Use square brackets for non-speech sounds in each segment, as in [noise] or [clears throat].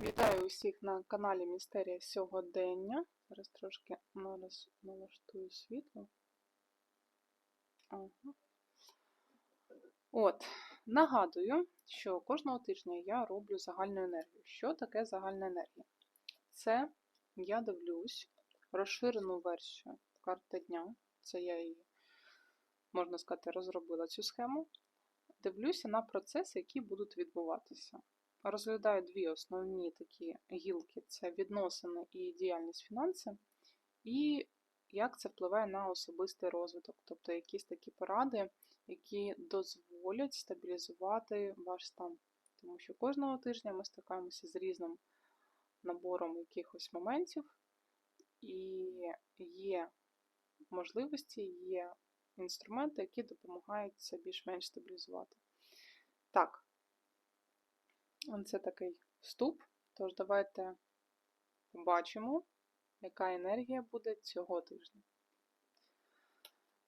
Вітаю усіх на каналі Містерія Сьогодення. Зараз трошки налаштую світло. Ага. От, нагадую, що кожного тижня я роблю загальну енергію. Що таке загальна енергія? Це я дивлюсь розширену версію карти дня. Це я її, можна сказати, розробила цю схему. Дивлюся на процеси, які будуть відбуватися розглядаю дві основні такі гілки: це відносини і діяльність фінанси, і як це впливає на особистий розвиток, тобто якісь такі поради, які дозволять стабілізувати ваш стан. Тому що кожного тижня ми стикаємося з різним набором якихось моментів, і є можливості, є інструменти, які допомагають це більш-менш стабілізувати. Так, це такий вступ. Тож давайте побачимо, яка енергія буде цього тижня.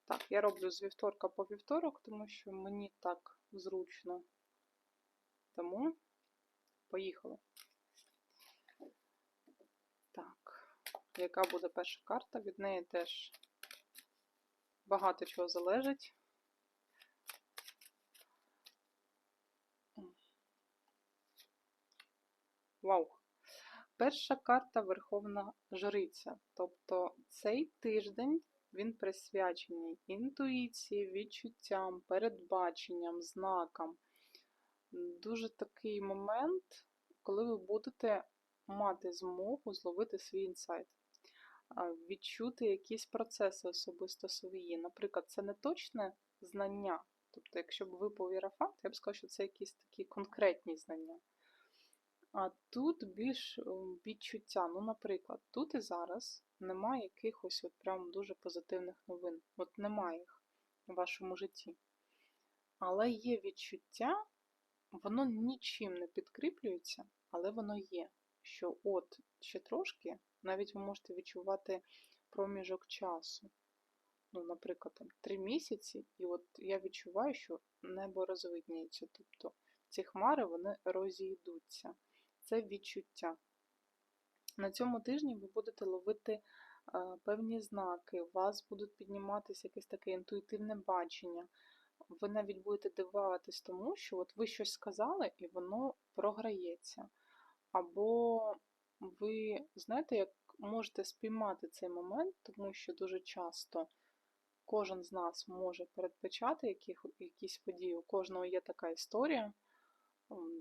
Так, я роблю з вівторка по вівторок, тому що мені так зручно. Тому поїхали. Так, яка буде перша карта? Від неї теж багато чого залежить. Вау! Перша карта Верховна Жриця. Тобто цей тиждень він присвячений інтуїції, відчуттям, передбаченням, знакам. Дуже такий момент, коли ви будете мати змогу зловити свій інсайт, відчути якісь процеси особисто свої. Наприклад, це не точне знання. Тобто, якщо б ви по Іерафант, я б сказала, що це якісь такі конкретні знання. А тут більш е, відчуття. Ну, наприклад, тут і зараз немає якихось от прям дуже позитивних новин. От немає їх у вашому житті. Але є відчуття, воно нічим не підкріплюється, але воно є. Що от ще трошки, навіть ви можете відчувати проміжок часу. Ну, наприклад, там три місяці, і от я відчуваю, що небо розвидніється. Тобто ці хмари вони розійдуться це відчуття. На цьому тижні ви будете ловити е, певні знаки, у вас будуть підніматися якесь таке інтуїтивне бачення. Ви навіть будете дивуватись тому, що от ви щось сказали і воно програється. Або ви, знаєте, як можете спіймати цей момент, тому що дуже часто кожен з нас може передбачати якісь події, у кожного є така історія.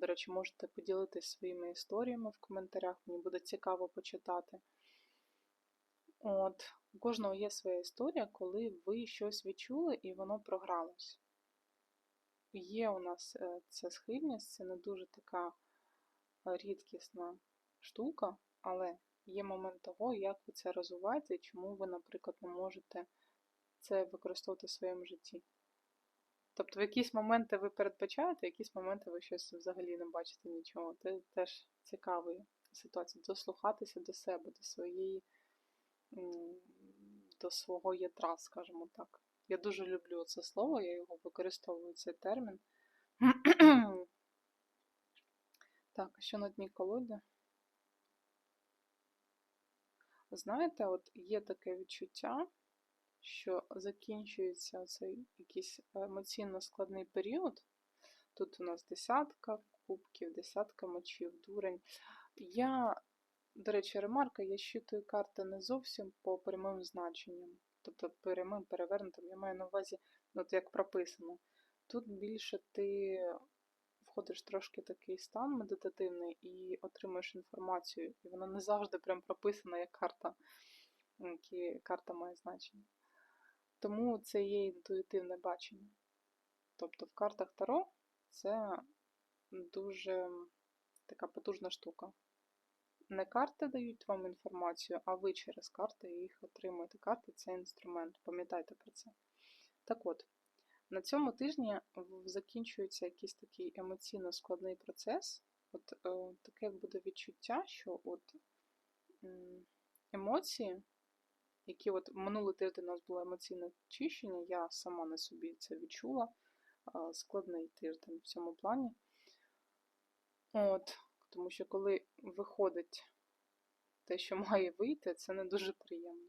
До речі, можете поділитися своїми історіями в коментарях, мені буде цікаво почитати. От, У кожного є своя історія, коли ви щось відчули і воно програлось. Є у нас е, ця схильність, це не дуже така рідкісна штука, але є момент того, як ви це розвиваєте чому ви, наприклад, не можете це використовувати в своєму житті. Тобто в якісь моменти ви передбачаєте, в якісь моменти ви щось взагалі не бачите нічого. Це теж цікава ситуація. Дослухатися до себе, до своєї, до свого ядра, скажімо так. Я дуже люблю це слово, я його використовую цей термін. [clears throat] Так, що на дні колоди? Знаєте, от є таке відчуття, що закінчується цей якийсь емоційно складний період. Тут у нас десятка кубків, десятка мочів, дурень. Я, до речі, ремарка, я щитую карти не зовсім по прямим значенням. Тобто прямим перевернутим, я маю на увазі, от як прописано. Тут більше ти входиш трошки такий стан медитативний і отримуєш інформацію. І вона не завжди прям прописана, як карта, які карта має значення. Тому це є інтуїтивне бачення. Тобто в картах Таро це дуже така потужна штука. Не карти дають вам інформацію, а ви через карти їх отримуєте. Карти це інструмент, пам'ятайте про це. Так от, на цьому тижні закінчується якийсь такий емоційно складний процес. От е, Таке буде відчуття, що от емоції які от минулий тиждень у нас було емоційне очищення, я сама на собі це відчула. Складний тиждень в цьому плані. От, Тому що коли виходить те, що має вийти, це не дуже приємно.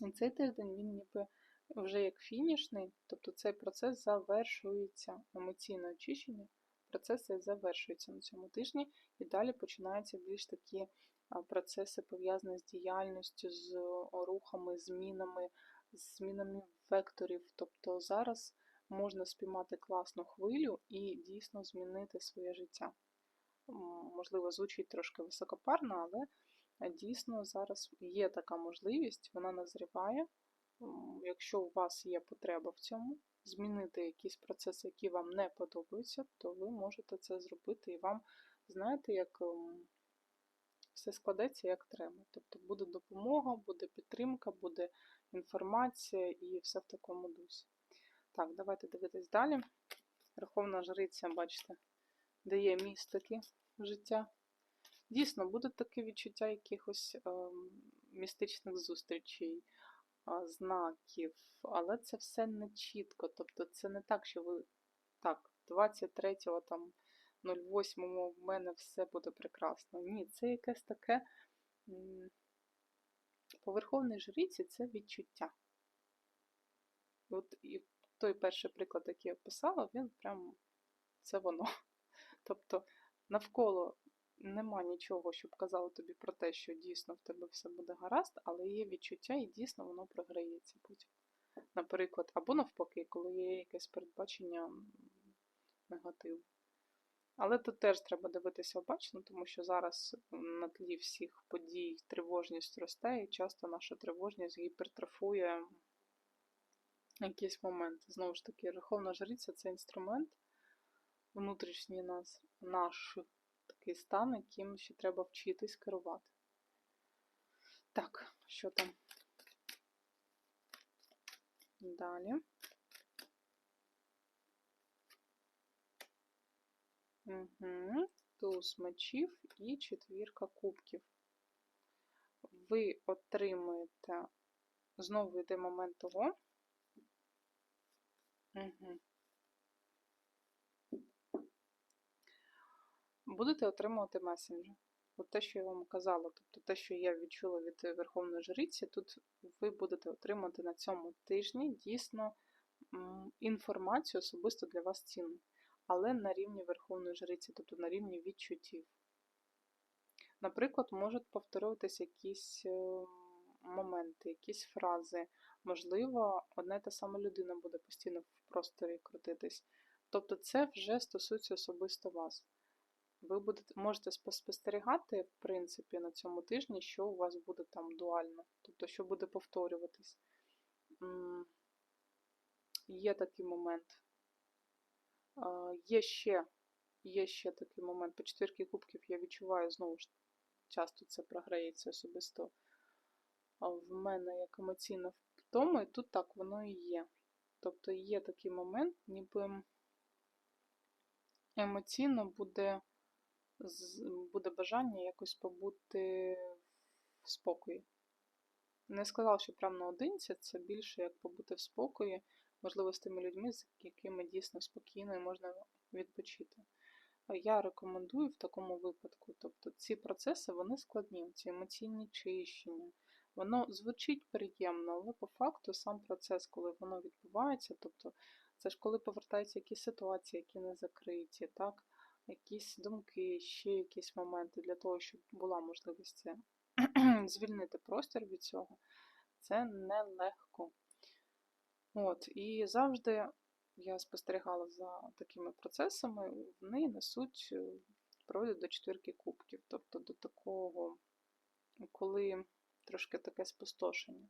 І цей тиждень він ніби вже як фінішний, тобто цей процес завершується, емоційне очищення, процес завершується на цьому тижні, і далі починаються більш такі процеси, пов'язані з діяльністю, з рухами, змінами, з змінами векторів. Тобто зараз можна спіймати класну хвилю і дійсно змінити своє життя. Можливо, звучить трошки високопарно, але Дійсно, зараз є така можливість, вона назріває. Якщо у вас є потреба в цьому, змінити якісь процеси, які вам не подобаються, то ви можете це зробити і вам, знаєте, як ем, все складеться як треба. Тобто буде допомога, буде підтримка, буде інформація і все в такому дусі. Так, давайте дивитись далі. Верховна жриця, бачите, дає містики життя. Дійсно, буде таке відчуття якихось ем, містичних зустрічей, а, знаків, але це все не чітко. Тобто це не так, що ви так, 23-го там 08-му в мене все буде прекрасно. Ні, це якесь таке м, по верховній жриці це відчуття. От і той перший приклад, який я писала, він прям це воно. [laughs] Тобто навколо нема нічого, щоб казало тобі про те, що дійсно в тебе все буде гаразд, але є відчуття, і дійсно воно програється потім. Наприклад, або навпаки, коли є якесь передбачення негативу. Але тут теж треба дивитися обачно, тому що зараз на тлі всіх подій тривожність росте, і часто наша тривожність гіпертрофує якісь моменти. Знову ж таки, Верховна Жриця це інструмент, внутрішній нас, наш такий стан, яким ще треба вчитись керувати. Так, що там? Далі. Угу. Туз мечів і четвірка кубків. Ви отримуєте, знову йде момент того. Угу. Будете отримувати месенджер. От те, що я вам казала, тобто те, що я відчула від Верховної Жриці, тут ви будете отримати на цьому тижні дійсно інформацію особисто для вас цінну, але на рівні Верховної Жриці, тобто на рівні відчуттів. Наприклад, можуть повторюватися якісь е, моменти, якісь фрази. Можливо, одна та сама людина буде постійно в просторі крутитись. Тобто, це вже стосується особисто вас. Ви будете, можете спостерігати, в принципі, на цьому тижні, що у вас буде там дуально, тобто, що буде повторюватись. Є такий момент. Є ще, є ще такий момент. По четвірки кубків я відчуваю, знову ж часто це програється особисто в мене як емоційна втома, і тут так воно і є. Тобто є такий момент, ніби емоційно буде буде бажання якось побути в спокої. Не сказав, що прямо наодинці, це більше як побути в спокої, можливо, з тими людьми, з якими дійсно спокійно і можна відпочити. Я рекомендую в такому випадку. Тобто ці процеси вони складні, ці емоційні чищення. Воно звучить приємно, але по факту сам процес, коли воно відбувається, тобто це ж коли повертаються якісь ситуації, які не закриті, так? якісь думки, ще якісь моменти для того, щоб була можливість це [clears throat] звільнити простір від цього, це нелегко. От, і завжди я спостерігала за такими процесами, вони несуть, е, проводять до четвірки кубків, тобто до такого, коли трошки таке спустошення.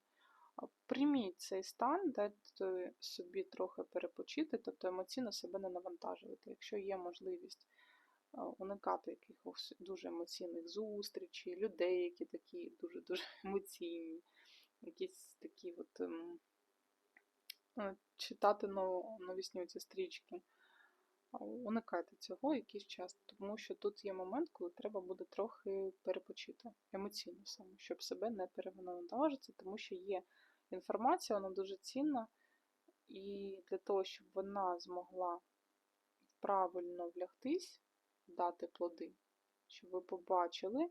Прийміть цей стан, дайте собі трохи перепочити, тобто емоційно себе не навантажувати. Якщо є можливість е, уникати якихось дуже емоційних зустрічей, людей, які такі дуже-дуже [laughs] емоційні, якісь такі от ем, читати нов- новісні ці стрічки. Уникайте цього якийсь час, тому що тут є момент, коли треба буде трохи перепочити емоційно саме, щоб себе не перевантажити, тому що є інформація, вона дуже цінна, і для того, щоб вона змогла правильно влягтись, дати плоди, щоб ви побачили,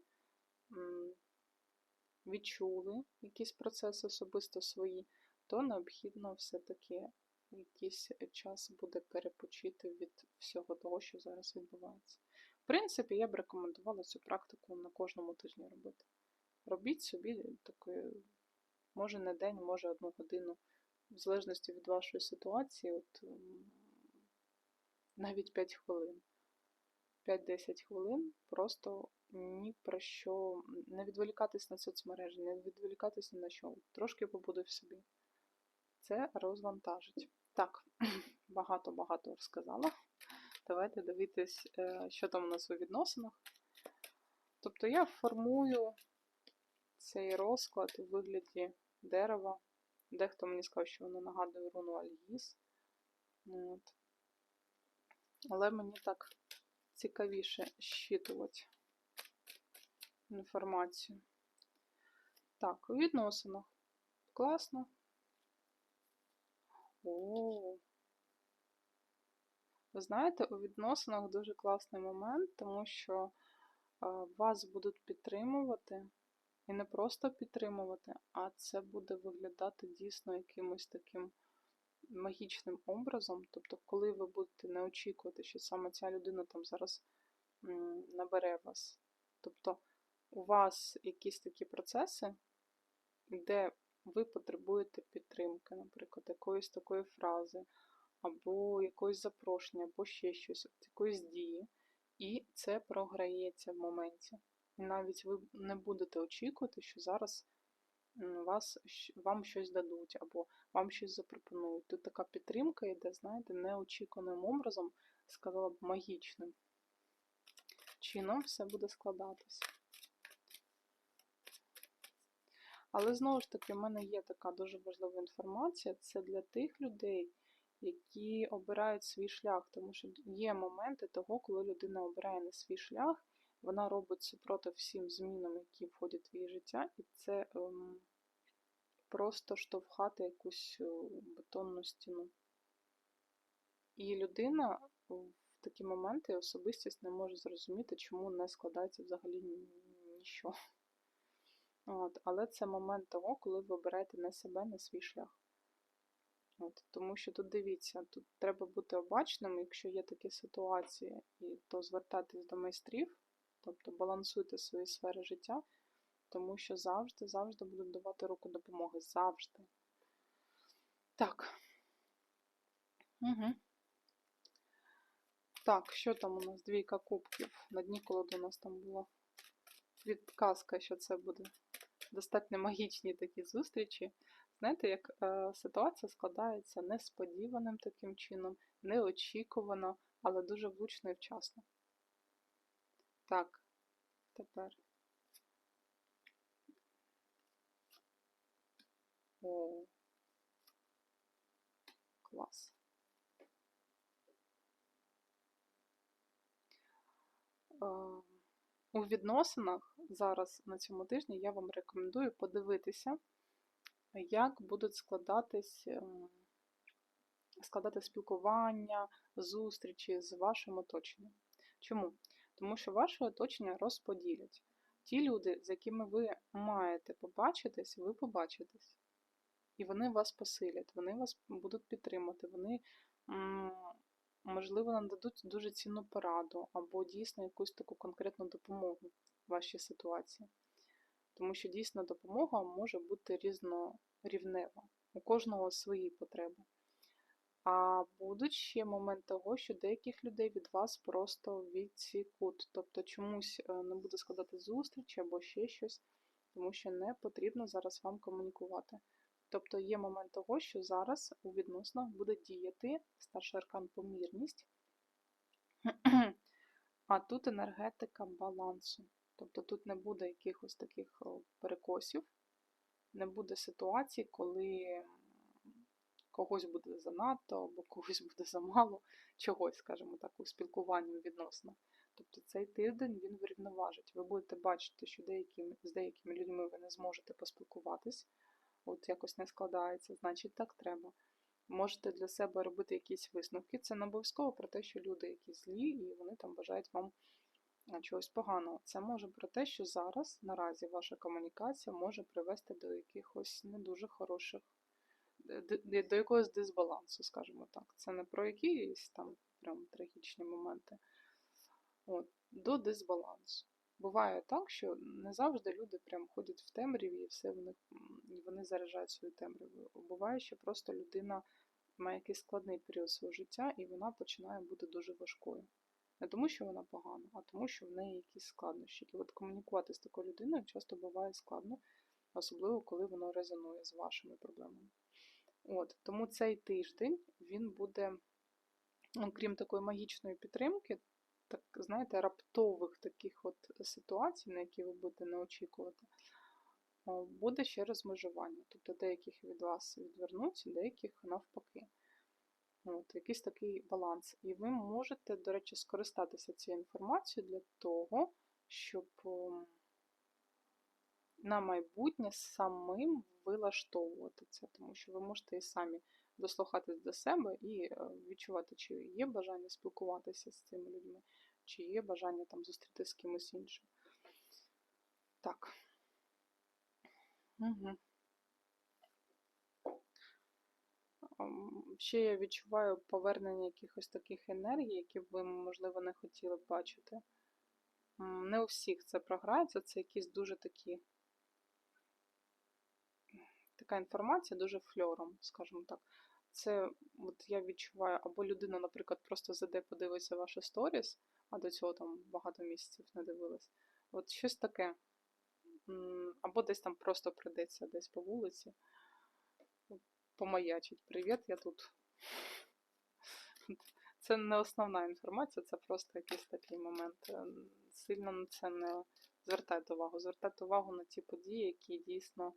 відчули якісь процеси особисто свої, то необхідно все-таки якийсь час буде перепочити від всього того, що зараз відбувається. В принципі, я б рекомендувала цю практику на кожному тижні робити. Робіть собі такою, може не день, може одну годину, в залежності від вашої ситуації, от навіть 5 хвилин. 5-10 хвилин просто ні про що не відволікатись на соцмережі, не відволікатись на що. Трошки побуду в собі. Це розвантажить. Так, [clears throat] багато-багато розказала. Давайте дивитись, е, що там у нас у відносинах. Тобто я формую цей розклад у вигляді дерева. Дехто мені сказав, що воно нагадує руну Альгіз. От. Але мені так цікавіше щитувати інформацію. Так, у відносинах. Класно. О. Ви знаєте, у відносинах дуже класний момент, тому що вас будуть підтримувати. І не просто підтримувати, а це буде виглядати дійсно якимось таким магічним образом. Тобто, коли ви будете не очікувати, що саме ця людина там зараз набере вас. Тобто у вас якісь такі процеси, де ви потребуєте підтримки, наприклад, якоїсь такої фрази, або якогось запрошення, або ще щось, якоїсь дії, і це програється в моменті. І навіть ви не будете очікувати, що зараз вас, вам щось дадуть, або вам щось запропонують. Тут така підтримка йде, знаєте, неочікуваним образом, сказала б, магічним чином все буде складатись. Але знову ж таки, в мене є така дуже важлива інформація. Це для тих людей, які обирають свій шлях, тому що є моменти того, коли людина обирає не свій шлях, вона робить супротив всім змінам, які входять в її життя, і це ем, просто штовхати якусь е, бетонну стіну. І людина в такі моменти особистість не може зрозуміти, чому не складається взагалі ні- ніщо. От, але це момент того, коли ви обираєте не себе, не свій шлях. От, тому що тут дивіться, тут треба бути обачним, якщо є такі ситуації, і то звертатись до майстрів, тобто балансуйте свої сфери життя, тому що завжди, завжди будуть давати руку допомоги. Завжди. Так. Угу. Так, що там у нас? Двійка кубків. На дні колоди у нас там була підказка, що це буде достатньо магічні такі зустрічі. Знаєте, як е, ситуація складається несподіваним таким чином, неочікувано, але дуже влучно і вчасно. Так, тепер. О, клас. Е, у відносинах зараз на цьому тижні я вам рекомендую подивитися, як будуть складатись, ем, складати спілкування, зустрічі з вашим оточенням. Чому? Тому що ваше оточення розподілять. Ті люди, з якими ви маєте побачитись, ви побачитесь. І вони вас посилять, вони вас будуть підтримати, вони, можливо, нададуть дуже цінну пораду або дійсно якусь таку конкретну допомогу в вашій ситуації. Тому що дійсно допомога може бути різнорівнева. У кожного свої потреби. А будуть ще момент того, що деяких людей від вас просто відсікуть. Тобто чомусь е, не буде складати зустріч або ще щось, тому що не потрібно зараз вам комунікувати. Тобто є момент того, що зараз у відносинах буде діяти старший аркан помірність, [clears throat] а тут енергетика балансу. Тобто тут не буде якихось таких перекосів, не буде ситуацій, коли когось буде занадто, або когось [laughs] буде замало, чогось, скажімо так, у спілкуванні відносно. Тобто цей тиждень він врівноважить. Ви будете бачити, що деякі, з деякими людьми ви не зможете поспілкуватись, от якось не складається, значить так треба. Можете для себе робити якісь висновки. Це не обов'язково про те, що люди якісь злі, і вони там бажають вам чогось поганого. Це може про те, що зараз наразі ваша комунікація може привести до якихось не дуже хороших, д- до якогось дисбалансу, скажімо так. Це не про якісь там прям трагічні моменти. От, до дисбалансу. Буває так, що не завжди люди прям ходять в темряві і все в вони заряджають свою темряву. Буває, що просто людина має якийсь складний період свого життя, і вона починає бути дуже важкою. Не тому, що вона погана, а тому, що в неї якісь складнощі. І от комунікувати з такою людиною часто буває складно, особливо коли воно резонує з вашими проблемами. От, тому цей тиждень він буде, крім такої магічної підтримки, так, знаєте, раптових таких от ситуацій, на які ви будете не очікувати, буде ще розмежування. Тобто деяких від вас відвернуть, деяких навпаки. От, якийсь такий баланс. І ви можете, до речі, скористатися цією інформацією для того, щоб на майбутнє самим вилаштовувати це, тому що ви можете і самі дослухатись до себе і е, відчувати, чи є бажання спілкуватися з цими людьми, чи є бажання там зустрітися з кимось іншим. Так. Угу. Ще я відчуваю повернення якихось таких енергій, які б ви, можливо, не хотіли б бачити. Не у всіх це програється, це якісь дуже такі. Така інформація дуже фльором, скажімо так. Це от я відчуваю, або людина, наприклад, просто зайде, подивиться ваше сторіс, а до цього там багато місяців не дивилась. От щось таке. Або десь там просто прийдеться десь по вулиці, помаячить. Привіт, я тут. [laughs] Це не основна інформація, це просто якийсь такий момент. Е, Сильно на це не звертайте увагу. Звертайте увагу на ті події, які дійсно.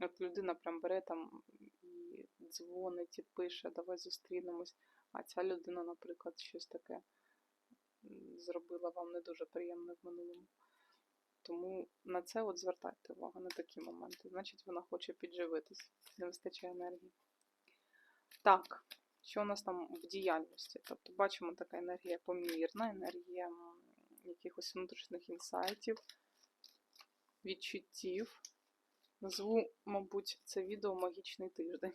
От людина прям бере там і дзвонить, і пише, давай зустрінемось. А ця людина, наприклад, щось таке зробила вам не дуже приємне в минулому. Тому на це от звертайте увагу на такі моменти. Значить, вона хоче підживитись, не вистачає енергії. Так, що у нас там в діяльності? Тобто бачимо така енергія помірна, енергія якихось внутрішніх інсайтів, відчуттів. Назву, мабуть, це відео магічний тиждень.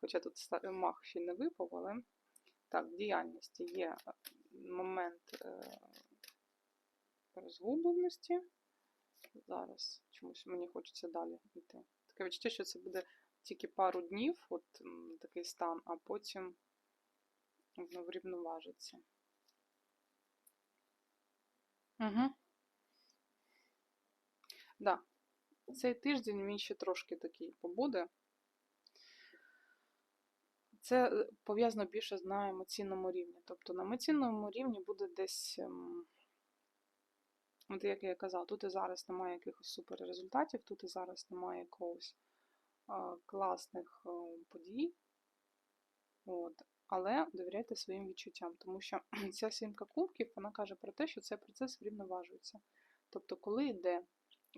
Хоча тут мах ще не випав, але так, в діяльності є момент е, розгубленості. Зараз чомусь мені хочеться далі йти. Таке відчуття, що це буде тільки пару днів, от такий стан, а потім воно врівноважиться. Угу. Да. Цей тиждень він ще трошки такий побуде. Це е, пов'язано більше на емоційному рівні. Тобто на емоційному рівні буде десь, ем, от як я казав, тут і зараз немає якихось супер результатів, тут і зараз немає якогось е, класних е, подій. От. Але довіряйте своїм відчуттям, тому що [clears throat] ця сімка кубків вона каже про те, що цей процес врівноважується. Тобто, коли йде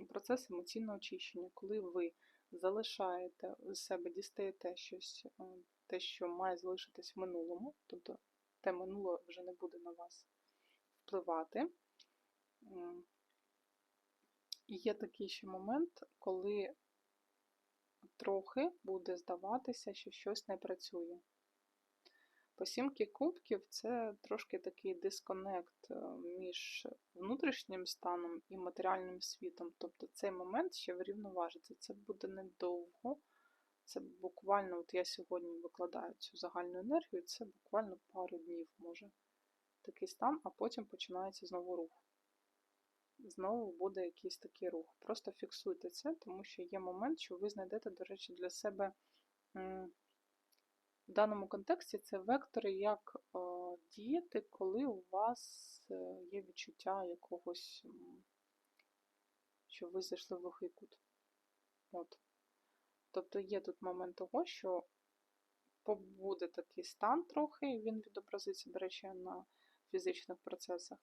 процес емоційного очищення, коли ви залишаєте з себе, дістаєте щось, е, те, що має залишитись в минулому, тобто те минуле вже не буде на вас впливати. І є такий ще момент, коли трохи буде здаватися, що щось не працює. По сімки кубків це трошки такий дисконект е, між внутрішнім станом і матеріальним світом. Тобто цей момент ще врівноважиться. Це буде недовго. Це буквально, от я сьогодні викладаю цю загальну енергію, це буквально пару днів може такий стан, а потім починається знову рух. Знову буде якийсь такий рух. Просто фіксуйте це, тому що є момент, що ви знайдете, до речі, для себе. В даному контексті це вектори, як е, діяти, коли у вас е, є відчуття якогось, що ви зайшли в глухий кут. От. Тобто є тут момент того, що побуде такий стан трохи, і він відобразиться, до речі, на фізичних процесах.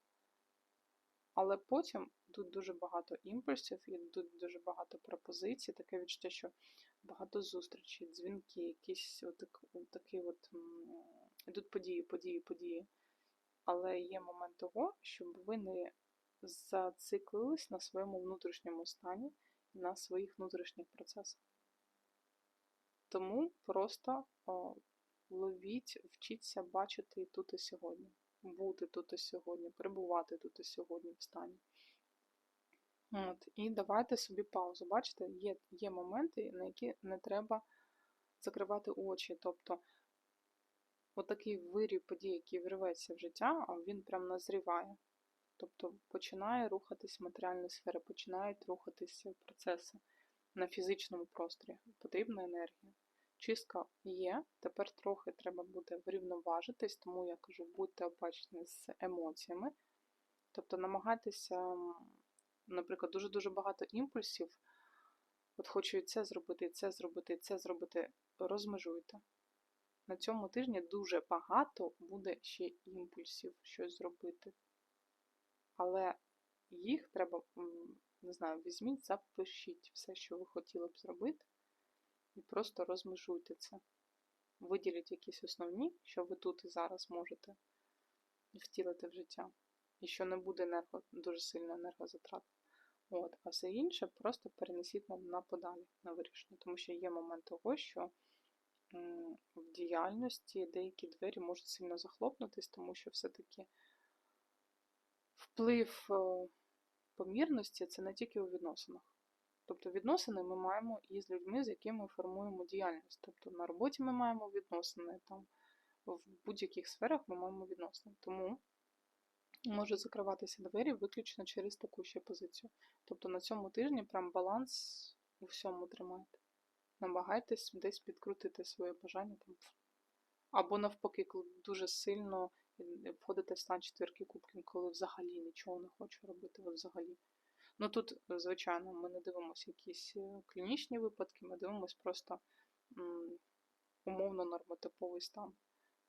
Але потім тут дуже багато імпульсів і тут дуже багато пропозицій, таке відчуття, що багато зустрічей, дзвінки, якісь отак, такі от м, ідуть події, події, події. але є момент того, щоб ви не зациклились на своєму внутрішньому стані, на своїх внутрішніх процесах. Тому просто о, ловіть, вчіться бачити тут і сьогодні, бути тут і сьогодні, перебувати тут і сьогодні в стані. От, І давайте собі паузу. Бачите, є, є моменти, на які не треба закривати очі. Тобто отакий вирів подій, який вирветься в життя, а він прям назріває. Тобто починає рухатись матеріальні сфери, починають рухатися процеси на фізичному просторі. Потрібна енергія. Чистка є, тепер трохи треба буде врівноважитись, тому я кажу, будьте обачні з емоціями. Тобто намагайтеся, наприклад, дуже-дуже багато імпульсів. От хочу і це зробити, і це зробити, і це зробити. Розмежуйте. На цьому тижні дуже багато буде ще імпульсів щось зробити. Але їх треба, не знаю, візьміть, запишіть все, що ви хотіли б зробити, і просто розмежуйте це. Виділіть якісь основні, що ви тут і зараз можете втілити в життя. І що не буде енерго, дуже сильно енергозатратно. От, А все інше просто перенесіть на, на подалі, на вирішення. Тому що є момент того, що в діяльності деякі двері можуть сильно захлопнутись, тому що все-таки вплив е, помірності це не тільки у відносинах. Тобто відносини ми маємо і з людьми, з якими ми формуємо діяльність. Тобто на роботі ми маємо відносини, там, в будь-яких сферах ми маємо відносини. Тому можуть закриватися двері виключно через таку ще позицію. Тобто на цьому тижні прям баланс у всьому тримайте. Намагайтесь десь підкрутити своє бажання там. Або навпаки, коли дуже сильно входите в стан четвірки кубків, коли взагалі нічого не хочу робити. Взагалі. Ну тут, звичайно, ми не дивимося якісь е, клінічні випадки, ми дивимося просто умовно нормотиповий стан.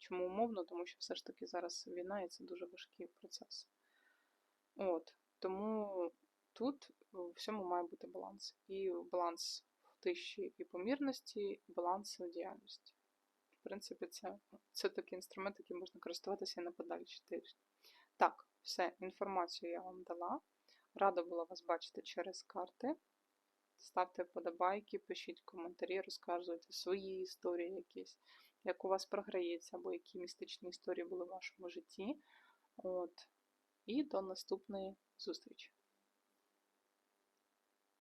Чому умовно? Тому що все ж таки зараз війна і це дуже важкий процес. От, Тому тут в всьому має бути баланс. І баланс в тиші і помірності, і баланс в діяльності. В принципі, це це такий інструмент, який можна користуватися і на подальші тижні. Так, все, інформацію я вам дала. Рада була вас бачити через карти. Ставте вподобайки, пишіть коментарі, розказуйте свої історії якісь, як у вас програється, або які містичні історії були в вашому житті. От. І до наступної зустрічі!